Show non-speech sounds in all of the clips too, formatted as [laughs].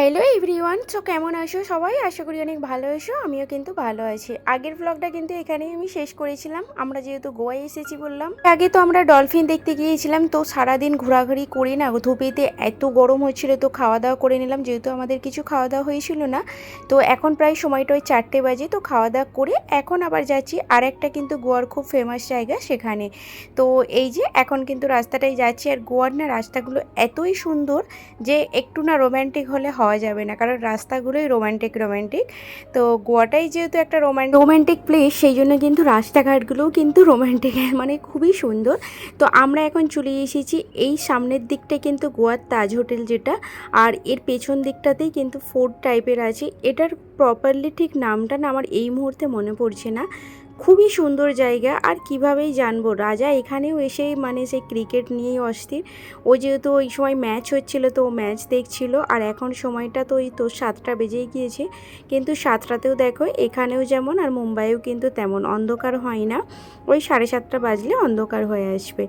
Hello everyone so কেমন আছো সবাই? আশা করি অনেক ভালো আছো, আমিও কিন্তু ভালো আছি। আগের ব্লগটা কিন্তু এখানেই আমি শেষ করেছিলাম, আমরা যেহেতু গোয়ায় এসেছি বললাম। আগে তো আমরা ডলফিন দেখতে গিয়েছিলাম, তো সারাদিন ঘোরাঘুরি করি না, ধুপিতে এত গরম হচ্ছিল, তো খাওয়া দাওয়া করে নিলাম, যেহেতু আমাদের কিছু খাওয়া দাওয়া হয়েছিল না। তো এখন প্রায় সময়টা ওই চারটে বাজে, তো খাওয়া দাওয়া করে এখন আবার যাচ্ছি আর একটা কিন্তু গোয়ার খুব ফেমাস জায়গা সেখানে। তো এই যে এখন কিন্তু রাস্তাটাই যাচ্ছি, আর গোয়ার না রাস্তাগুলো এতই সুন্দর যে একটু না রোম্যান্টিক হলে হওয়া যাবে না। কারণ রাস্তাগুলোই রোম্যান্টিক রোম্যান্টিক তো গোয়াটাই যেহেতু একটা রোম্যান্টিক রোম্যান্টিক প্লেস সেই জন্য কিন্তু রাস্তাঘাটগুলোও কিন্তু রোম্যান্টিক মানে খুবই সুন্দর। তো আমরা এখন চলে এসেছি এই সামনের দিকটাই কিন্তু গোয়ার তাজ হোটেল যেটা, আর এর পেছন দিকটাতেই কিন্তু ফোর্ট টাইপের আছে। এটার প্রপারলি ঠিক নামটা না আমার এই মুহূর্তে মনে পড়ছে না। খুবই সুন্দর জায়গা। আর কিভাবেই জানব? রাজা এখানেও এসে মানে সেই ক্রিকেট নিয়েই অস্থির। ও যেহেতু ওই সময় ম্যাচ হচ্ছিল তো ও ম্যাচ দেখছিল। আর এখন সময়টা তো ওই তো সাতটা বেজেই গিয়েছে। কিন্তু সাতটাতেও দেখো এখানেও যেমন আর মুম্বাইয়েও কিন্তু তেমন অন্ধকার হয় না। ওই সাড়ে সাতটা বাজলে অন্ধকার হয়ে আসবে।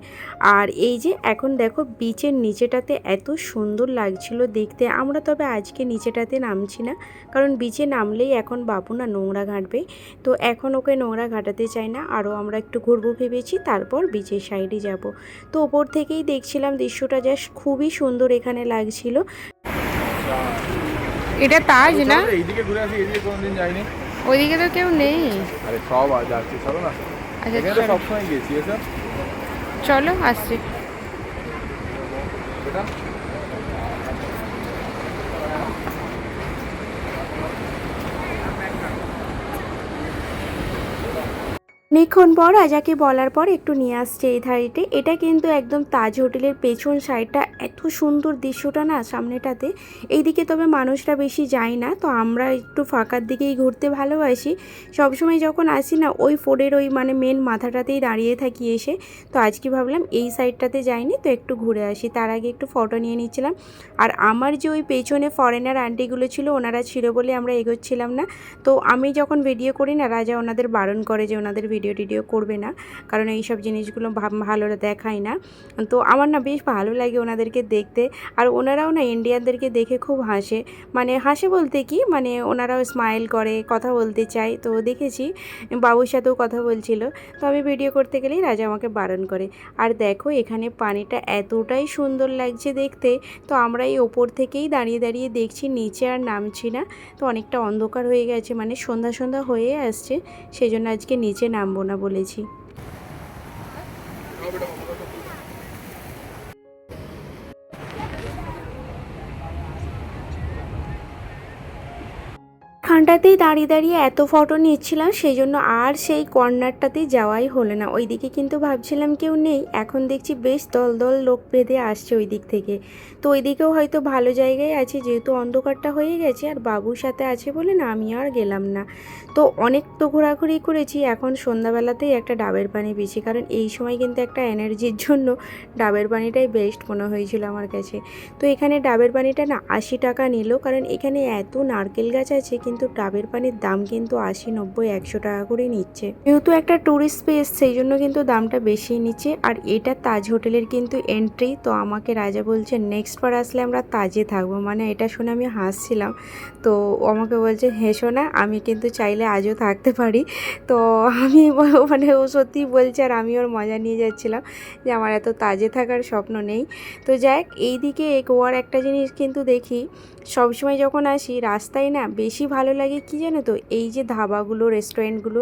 আর এই যে এখন দেখো বিচের নিচেটাতে এত সুন্দর লাগছিল দেখতে। আমরা তবে আজকে নিচেটাতে নামছি না। কারণ বিচে নামলেই এখন বাবু না নোংরা ঘাঁটবে। তো এখন ওকে নোংরা ঘাটাতে চাই না। আরও আমরা একটু ঘুরবো ভেবেছি তারপর বিচের সাইডে যাব। তো ওপর থেকেই দেখছিলাম দৃশ্যটা জাস্ট খুবই সুন্দর এখানে লাগছিল। এটা তাজ না? এইদিকে ঘুরে আসি কোনোদিন যাইনি। ওইদিকে তো কেউ নেই। আরে সব আজ যাচ্ছি চলো না। আচ্ছা এখানে তো চলো। গেছি চলো আসছি। এটা? অনেকক্ষণ পর রাজাকে বলার পর একটু নিয়ে আসছে এই ধারিতে এটা কিন্তু একদম তাজ হোটেলের পেছন সাইডটা, এত সুন্দর দৃশ্যটা না সামনেটাতে। এইদিকে তবে মানুষরা বেশি যায় না, তো আমরা একটু ফাঁকার দিকেই ঘুরতে ভালোবাসি। সবসময় যখন আসি না, ওই ফোর্ডের ওই মানে মেন মাথাটাতেই দাঁড়িয়ে থাকি এসে। তো আজকে ভাবলাম এই সাইডটাতে যাইনি, তো একটু ঘুরে আসি। তার আগে একটু ফটো নিয়ে নিচ্ছিলাম। আর আমার যে ওই পেছনে ফরেনার আন্টিগুলো ছিল, ওনারা ছিল বলে আমরা এগোচ্ছিলাম না। তো আমি যখন ভিডিও করি না, রাজা ওনাদের বারণ করে যে ওনাদের ভিডিও টিডিও করবে না। কারণ এই সব জিনিসগুলো ভালো দেখায় না। তো আমার না বেশ ভালো লাগে ওনাদেরকে দেখতে। আর ওনারাও না ইন্ডিয়ানদেরকে দেখে খুব হাসে। মানে হাসে বলতে কি? মানে ওনারাও স্মাইল করে, কথা বলতে চায়। তো দেখেছি, বাবুর সাথেও কথা বলছিল। তো আমি ভিডিও করতে গেলেই রাজা আমাকে বারণ করে। আর দেখো, এখানে পানিটা এতটাই সুন্দর লাগছে দেখতে। তো আমরা এই ওপর থেকেই দাঁড়িয়ে দাঁড়িয়ে দেখছি, নিচে আর নামছি না। তো অনেকটা অন্ধকার হয়ে গেছে। মানে সন্ধ্যা সন্ধ্যা হয়ে আসছে। সেই জন্য আজকে নিচে নামবো না বলেছি। খানটাতেই দাঁড়িয়ে দাঁড়িয়ে এত ফটো নিচ্ছিলাম সেই জন্য আর সেই কর্নারটাতেই যাওয়াই হলো না। ওইদিকে কিন্তু ভাবছিলাম কেউ নেই, এখন দেখছি বেশ দল দল লোক বেঁধে আসছে ওই দিক থেকে। তো ওইদিকেও হয়তো ভালো জায়গায় আছে, যেহেতু অন্ধকারটা হয়ে গেছে, আর বাবুর সাথে আছে বলে না আমি আর গেলাম না। তো অনেক তো ঘোরাঘুরি করেছি, এখন সন্ধ্যাবেলাতেই একটা ডাবের পানি পেয়েছি কারণ এই সময় কিন্তু একটা এনার্জির জন্য ডাবের পানিটাই বেস্ট মনে হয়েছিল আমার কাছে। তো এখানে ডাবের পানিটা না আশি টাকা নিল, কারণ এখানে এত নারকেল গাছ আছে, কিন্তু ডাবের পানির দাম কিন্তু আশি, নব্বই, একশো টাকা করে নিচ্ছে। যেহেতু একটা ট্যুরিস্ট প্লেস সেই জন্য কিন্তু দামটা বেশি নিচ্ছে। আর এটা তাজ হোটেলের কিন্তু এন্ট্রি তো আমাকে রাজা বলছে নেক্সট বার আসলে আমরা তাজে থাকব। মানে এটা শুনে আমি হাসছিলাম। তো আমাকে বলছে হেসো না আমি কিন্তু চাইলে আজও থাকতে পারি। তো আমি [laughs] মানে ও সত্যি বলছে, আর আমি ওর মজা নিয়ে যাচ্ছিলাম যে আমার এত তাজে থাকার স্বপ্ন নেই। তো যাক এইদিকে গোয়ার একটা জিনিস কিন্তু দেখি সবসময় যখন আসি, রাস্তায় না বেশি ভালো লাগে কি জানো তো? এই যে ধাবাগুলো রেস্টুরেন্টগুলো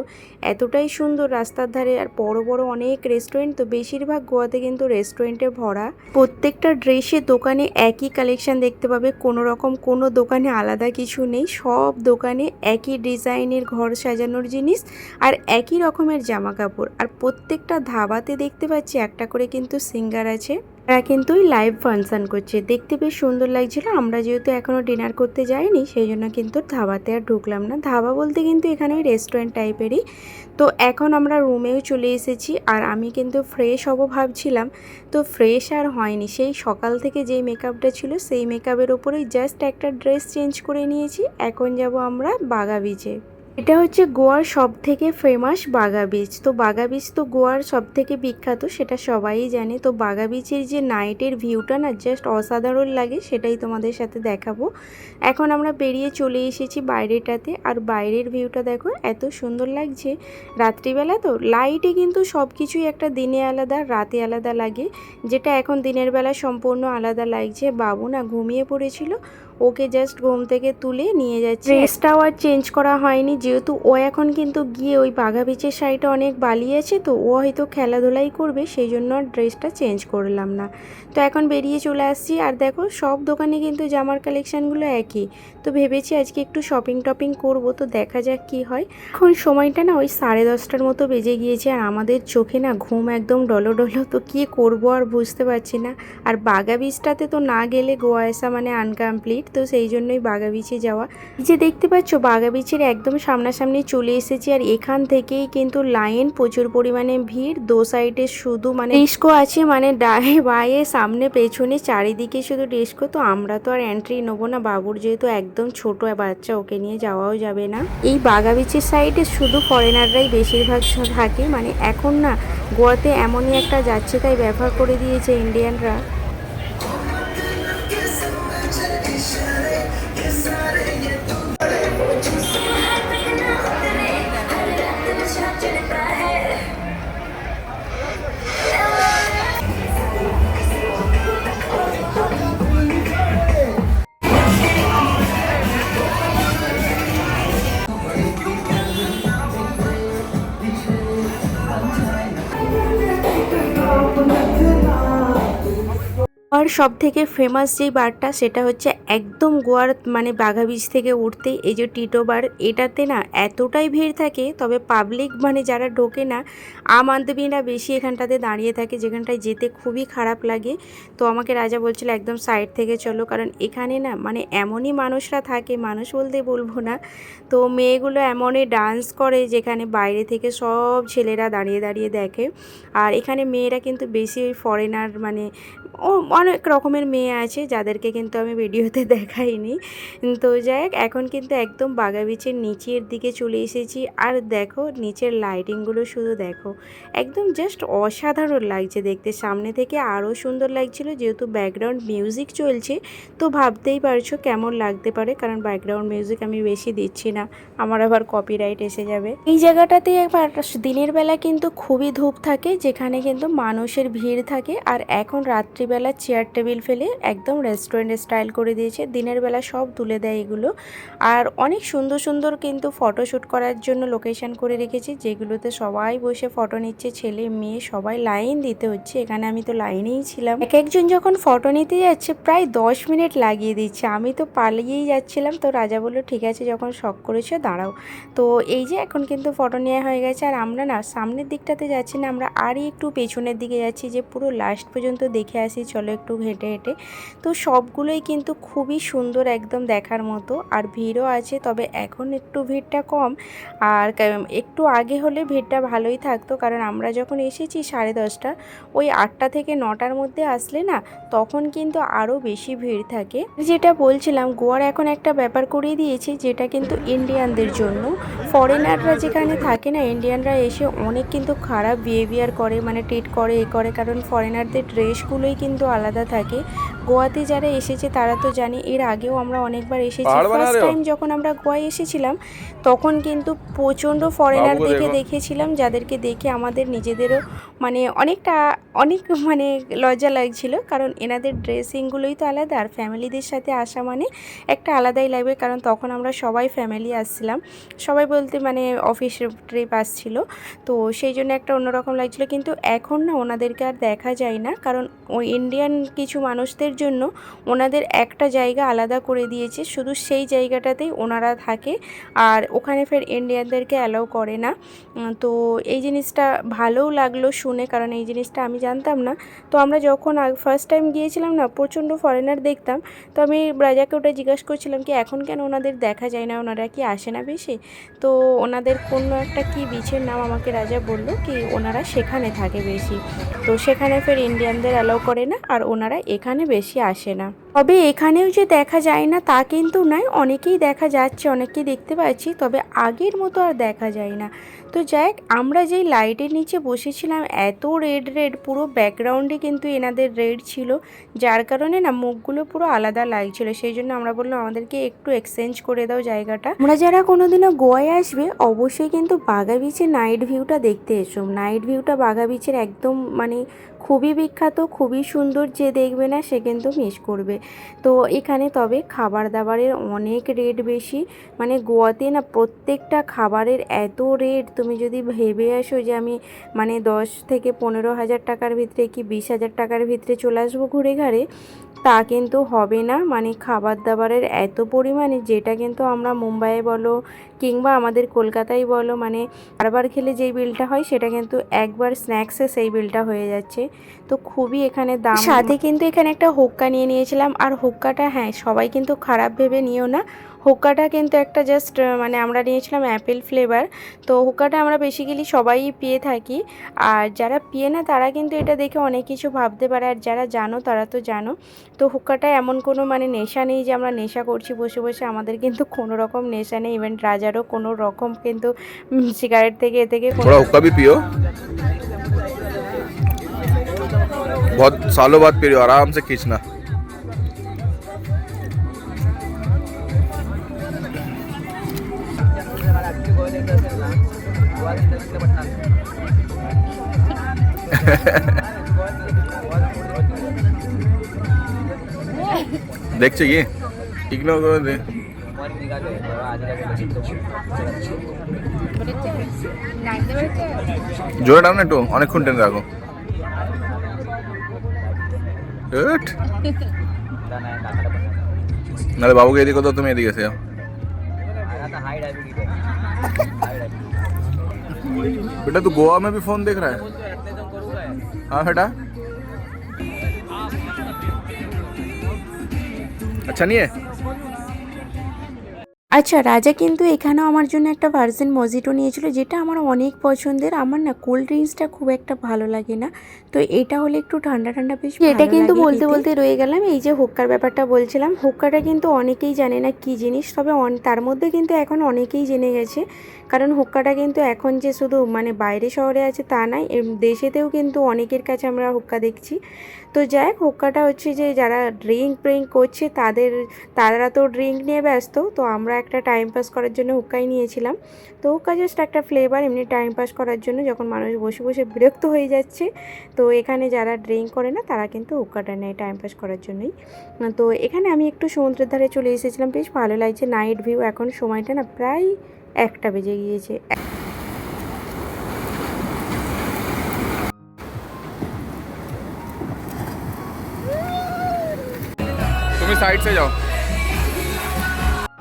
এতটাই সুন্দর রাস্তার ধারে আর বড় বড় অনেক রেস্টুরেন্ট তো বেশিরভাগ গোয়াতে কিন্তু রেস্টুরেন্টে ভরা। প্রত্যেকটা ড্রেসের দোকানে একই কালেকশন দেখতে পাবে, কোনো রকম কোনো দোকানে আলাদা কিছু নেই। সব দোকানে একই ডিজাইনের ঘর সাজানোর জিনিস আর একই রকমের জামা কাপড় আর প্রত্যেকটা ধাবাতে দেখতে পাচ্ছি একটা করে কিন্তু সিঙ্গার আছে। তারা কিন্তু লাইভ ফাংশন করছে। দেখতে বেশ সুন্দর লাগছিল। আমরা যেহেতু এখনও ডিনার করতে যাইনি, সেই জন্য কিন্তু ধাবাতে আর ঢুকলাম না। ধাবা বলতে কিন্তু এখানে ওই রেস্টুরেন্ট টাইপেরই তো এখন আমরা রুমেও চলে এসেছি আর আমি কিন্তু ফ্রেশ হব ভাবছিলাম। তো ফ্রেশ আর হয়নি। সেই সকাল থেকে যেই মেকআপটা ছিল, সেই মেকআপের ওপরেই জাস্ট একটা ড্রেস চেঞ্জ করে নিয়েছি। এখন যাব আমরা বাগা বিচে এটা হচ্ছে গোয়ার সব থেকে ফেমাস বাগা বিচ তো বাগা বিচ তো গোয়ার সব থেকে বিখ্যাত, সেটা সবাই জানে। তো বাগা বিচের যে নাইটের ভিউটা না জাস্ট অসাধারণ লাগে, সেটাই তোমাদের সাথে দেখাবো। এখন আমরা বেরিয়ে চলে এসেছি বাইরেটাতে, আর বাইরের ভিউটা দেখো, এত সুন্দর লাগছে। রাত্রিবেলা তো লাইটে কিন্তু সব কিছুই একটা দিনে আলাদা, রাতে আলাদা লাগে। যেটা এখন দিনের বেলা সম্পূর্ণ আলাদা লাগছে। বাবু না ঘুমিয়ে পড়েছিল ওকে জাস্ট ঘুম থেকে তুলে নিয়ে যাচ্ছে। ড্রেসটাও আর চেঞ্জ করা হয়নি, যেহেতু ও এখন কিন্তু গিয়ে ওই বাঘা বিচের সাইডে অনেক বালি আছে তো ও হয়তো খেলাধুলাই করবে, সেই জন্য আর ড্রেসটা চেঞ্জ করলাম না। তো এখন বেরিয়ে চলে আসছি, আর দেখো সব দোকানে কিন্তু জামার কালেকশানগুলো একই। তো ভেবেছি আজকে একটু শপিং টপিং করব, তো দেখা যাক কি হয়। এখন সময়টা না ওই সাড়ে দশটার মতো বেজে গিয়েছে, আর আমাদের চোখে না ঘুম একদম ডলো ডলো তো কী করব আর বুঝতে পারছি না। আর বাগা বিচটাতে তো না গেলে গোয়া আসা মানে আনকমপ্লিট তো সেই জন্যই বাগা বিচে যাওয়া। যে দেখতে পাচ্ছ বাগা বিচের একদম সামনাসামনি চলে এসেছি আর এখান থেকেই কিন্তু লাইন প্রচুর পরিমাণে ভিড়। দো সাইডে শুধু মানে ডিস্কো আছে মানে ডায়ে বায়ে সামনে পেছনে, চারিদিকে শুধু ডিস্কো তো আমরা তো আর এন্ট্রি নেব না। বাবুর যেহেতু একদম ছোট বাচ্চা, ওকে নিয়ে যাওয়াও যাবে না। এই বাগা বিচের সাইডে শুধু ফরেনাররাই বেশিরভাগ থাকে। মানে এখন না, গোয়াতে এমনই একটা যাচ্ছে, তাই ব্যবহার করে দিয়েছে ইন্ডিয়ানরা সব থেকে ফেমাস যেই বারটা সেটা হচ্ছে একদম গোয়ার মানে বাঘা বীজ থেকে উঠতেই এই যে টিটো বার, এটাতে না এতটাই ভিড় থাকে, তবে পাবলিক মানে যারা ঢোকে না, আম আদমিরা বেশি এখানটাতে দাঁড়িয়ে থাকে, যেখানটায় যেতে খুবই খারাপ লাগে। তো আমাকে রাজা বলছিল, একদম সাইড থেকে চলো। কারণ এখানে না মানে এমনই মানুষরা থাকে, মানুষ বলতে বলব না। তো মেয়েগুলো এমনই ডান্স করে, যেখানে বাইরে থেকে সব ছেলেরা দাঁড়িয়ে দাঁড়িয়ে দেখে। আর এখানে মেয়েরা কিন্তু বেশি ফরেনার মানে ও অনেক রকমের মেয়ে আছে যাদেরকে কিন্তু আমি ভিডিওতে [laughs] দেখাইনি। তো যাই এখন কিন্তু একদম বাগা বিচের নিচের দিকে চলে এসেছি। আর দেখো, নিচের লাইটিংগুলো শুধু দেখো। একদম জাস্ট অসাধারণ লাগছে দেখতে। সামনে থেকে আরও সুন্দর লাগছিল, যেহেতু ব্যাকগ্রাউন্ড মিউজিক চলছে, তো ভাবতেই পারছ কেমন লাগতে পারে, কারণ ব্যাকগ্রাউন্ড মিউজিক আমি বেশি দিচ্ছি না। আমার আবার কপিরাইট এসে যাবে। এই জায়গাটাতে একবার দিনের বেলা কিন্তু খুবই ধূপ থাকে, যেখানে কিন্তু মানুষের ভিড় থাকে। আর এখন রাত্রিবেলা চেয়ার টেবিল ফেলে একদম রেস্টুরেন্ট স্টাইল করে দিয়েছে। দিনের বেলা সব তুলে দেয় এগুলো। আর অনেক সুন্দর সুন্দর কিন্তু ফটোশ্যুট করার জন্য লোকেশন করে রেখেছি, যেগুলোতে সবাই বসে ফটো নিচ্ছে, ছেলে, মেয়ে, সবাই লাইন দিতে হচ্ছে। এখানে আমি তো লাইনেই ছিলাম। এক একজন যখন ফটো নিতে যাচ্ছে, প্রায় দশ মিনিট লাগিয়ে দিচ্ছে। আমি তো পালিয়েই যাচ্ছিলাম। তো রাজা বলল, ঠিক আছে, যখন শখ করেছে, দাঁড়াও। তো এই যে এখন কিন্তু ফটো নেওয়া হয়ে গেছে। আর আমরা না, সামনের দিকটাতে যাচ্ছি না, আমরা আরই একটু পেছনের দিকে যাচ্ছি, যে পুরো লাস্ট পর্যন্ত দেখে আসি। চলো একটু হেঁটে হেঁটে। তো সবগুলোই কিন্তু খুবই সুন্দর একদম দেখার মতো। আর ভিড়ও আছে, তবে এখন একটু ভিড়টা কম। আর একটু আগে হলে ভিড়টা ভালোই থাকতো, কারণ আমরা যখন এসেছি সাড়ে দশটা, ওই আটটা থেকে নটার মধ্যে আসলে না, তখন কিন্তু আরও বেশি ভিড় থাকে। যেটা বলছিলাম, গোয়ার এখন একটা ব্যাপার করে দিয়েছে, যেটা কিন্তু ইন্ডিয়ানদের জন্য। ফরেনাররা যেখানে থাকে না, ইন্ডিয়ানরা এসে অনেক কিন্তু খারাপ বিহেভিয়ার করে মানে ট্রিট করে, এ করে, কারণ ফরেনারদের ড্রেসগুলোই কিন্তু আলাদা থাকে। গোয়াতে যারা এসেছে তারা তো জানে এর আগেও আমরা অনেকবার এসেছি। ফার্স্ট টাইম যখন আমরা গোয়ায় এসেছিলাম তখন কিন্তু প্রচণ্ড ফরেনার দেখে। দেখেছিলাম যাদেরকে দেখে আমাদের নিজেদেরও মানে অনেকটা অনেক মানে লজ্জা লাগছিল, কারণ এনাদের ড্রেসিংগুলোই তো আলাদা আর ফ্যামিলিদের সাথে আসা মানে একটা আলাদাই লাগবে, কারণ তখন আমরা সবাই ফ্যামিলি আসছিলাম। সবাই বলতে মানে অফিস ট্রিপ আসছিল, তো সেই জন্য একটা অন্যরকম লাগছিল। কিন্তু এখন না ওনাদেরকে আর দেখা যায় না, কারণ ওই ইন্ডিয়ান কিছু মানুষদের জন্য ওনাদের একটা জায়গা আলাদা করে দিয়েছে, শুধু সেই জায়গাটাতেই ওনারা থাকে। আর ওখানে ফের ইন্ডিয়ানদেরকে অ্যালাউ করে না। তো এই জিনিসটা ভালোও লাগল শুনে, কারণ এই জিনিসটা আমি জানতাম না। তো আমরা যখন ফার্স্ট টাইম গিয়েছিলাম না, প্রচণ্ড ফরেনার দেখতাম, তো আমি রাজাকে ওটা জিজ্ঞাসা করছিলাম কি, এখন কেন ওনাদের দেখা যায় না? ওনারা কি আসে না বেশি? তো ওনাদের কোনো একটা কি বিচের নাম আমাকে রাজা বলল কি, ওনারা সেখানে থাকে বেশি। তো সেখানে ফের ইন্ডিয়ানদের অ্যালাউ করে না, আর ওনারা এখানে বেশি আসে না। তবে এখানেও যে দেখা যায় না, তা কিন্তু নয়। অনেকেই দেখা যাচ্ছে অনেকেই দেখতে পাচ্ছি, তবে আগের মতো আর দেখা যায় না। তো যাই আমরা যেই লাইটের নিচে বসেছিলাম, এত রেড রেড পুরো ব্যাকগ্রাউন্ডে কিন্তু এনাদের রেড ছিল। যার কারণে না, মুখগুলো পুরো আলাদা লাগছিল। সেই জন্য আমরা বললাম, আমাদেরকে একটু এক্সচেঞ্জ করে দাও জায়গাটা। আমরা যারা কোনোদিনও গোয়ায় আসবে, অবশ্যই কিন্তু বাঘা বিচে নাইট ভিউটা দেখতে এসো। নাইট ভিউটা বাঘা বিচের একদম মানে খুবই বিখ্যাত, খুবই সুন্দর যে দেখবে না সে কিন্তু মিস করবে। তো এখানে তবে খাবার দাবারের অনেক রেট বেশি। মানে গোয়াতে না প্রত্যেকটা খাবারের এত রেট তুমি যদি ভেবে আসো যে আমি মানে দশ থেকে পনেরো হাজার টাকার ভিতরে কি বিশ হাজার টাকার ভিতরে চলে আসব ঘুরে ঘাড়ে, তা কিন্তু হবে না। মানে খাবার দাবারের এত পরিমাণে, যেটা কিন্তু আমরা মুম্বাইয়ে বলো কিংবা আমাদের কলকাতায় বলো মানে বারবার খেলে যেই বিলটা হয়, সেটা কিন্তু একবার স্ন্যাক্সে সেই বিলটা হয়ে যাচ্ছে। তো খুবই এখানে দাম সাথে কিন্তু এখানে একটা হোক্কা নিয়ে নিয়েছিলাম। আর হোক্কাটা হ্যাঁ সবাই কিন্তু খারাপ ভেবে নিও না। হোক্কাটা কিন্তু একটা জাস্ট মানে আমরা নিয়েছিলাম অ্যাপেল ফ্লেভার তো হোক্কাটা আমরা বেসিক্যালি সবাই পেয়ে থাকি আর যারা পিয়ে না তারা কিন্তু এটা দেখে অনেক কিছু ভাবতে পারে আর যারা জানো তারা তো জানো তো হুক্কাটা এমন কোনো মানে নেশা নেই যে আমরা নেশা করছি বসে বসে আমাদের কিন্তু কোনো রকম নেশা নেই ইভেন রাজারও কোনো রকম কিন্তু সিগারেট থেকে এ থেকে কোনো थोड़ा हुक्का भी पियो बहुत सालों बाद पी रहे हो आराम से खींचना দেখছে কি? ইগনোর করে দে। জোরে টান না একটু, অনেকক্ষণ টেনে রাখো। নাহলে বাবুকে এদিকে তো তুমি এদিকে এসে যাও। बेटा तू गोवा में भी फोन देख रहा है हाँ बेटा अच्छा नहीं है আচ্ছা রাজা কিন্তু এখানেও আমার জন্য একটা ভার্জিন মজিটো নিয়েছিল যেটা আমার অনেক পছন্দের আমার না কোল্ড ড্রিঙ্কসটা খুব একটা ভালো লাগে না তো এটা হলে একটু ঠান্ডা ঠান্ডা বেশ এটা কিন্তু বলতে বলতে রয়ে গেলাম এই যে হুক্কার ব্যাপারটা বলছিলাম হুক্কাটা কিন্তু অনেকেই জানে না কি জিনিস তবে অন- তার মধ্যে কিন্তু এখন অনেকেই জেনে গেছে কারণ হুক্কাটা কিন্তু এখন যে শুধু মানে বাইরে শহরে আছে তা নয় দেশেতেও কিন্তু অনেকের কাছে আমরা হুক্কা দেখছি। তো যাই হোক, হুক্কাটা হচ্ছে যে যারা ড্রিঙ্ক ব্রিঙ্ক করছে তাদের, তারা তো ড্রিঙ্ক নিয়ে ব্যস্ত, তো আমরা একটা টাইম পাস করার জন্য হুক্কাই নিয়েছিলাম। তো হুক্কা জাস্ট একটা ফ্লেভার, এমনি টাইম পাস করার জন্য যখন মানুষ বসে বসে বিরক্ত হয়ে যাচ্ছে, তো এখানে যারা ড্রিঙ্ক করে না, তারা কিন্তু হুক্কাটা নেয় টাইম পাস করার জন্যই। তো এখানে আমি একটু সমুদ্রের ধারে চলে এসেছিলাম, বেশ ভালো লাগছে, নাইট ভিউ, এখন সময়টা না প্রায় একটা বেজে গিয়েছে তুমি সাইড সে যাও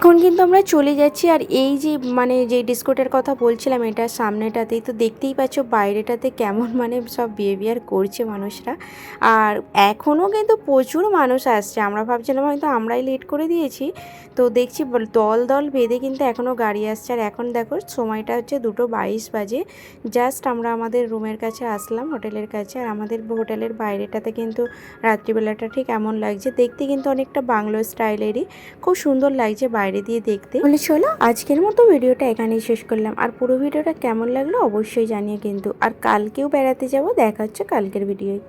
এখন কিন্তু আমরা চলে যাচ্ছি আর এই যে মানে যে ডিস্কোটের কথা বলছিলাম এটার সামনেটাতেই, তো দেখতেই পাচ্ছ বাইরেটাতে কেমন [laughs] মানে সব বিহেভিয়ার করছে মানুষরা। আর এখনও কিন্তু প্রচুর মানুষ আসছে। আমরা ভাবছিলাম হয়তো আমরাই লেট করে দিয়েছি। তো দেখছি দল দল বেঁধে কিন্তু এখনও গাড়ি আসছে। আর এখন দেখো, সময়টা হচ্ছে দুটো বাইশ বাজে। জাস্ট আমরা আমাদের রুমের কাছে আসলাম হোটেলের কাছে। আর আমাদের হোটেলের বাইরেটাতে কিন্তু রাত্রিবেলাটা ঠিক এমন লাগছে। দেখতে কিন্তু অনেকটা বাংলো স্টাইলেরই খুব সুন্দর লাগছে বাইরে দিয়ে দেখতে। বলে চলো আজকের মতো ভিডিওটা এখানেই শেষ করলাম। আর পুরো ভিডিওটা কেমন লাগল অবশ্যই জানিয়ে কিন্তু। আর কালকেও বেড়াতে যাব দেখা হচ্ছে কালকের ভিডিওয়।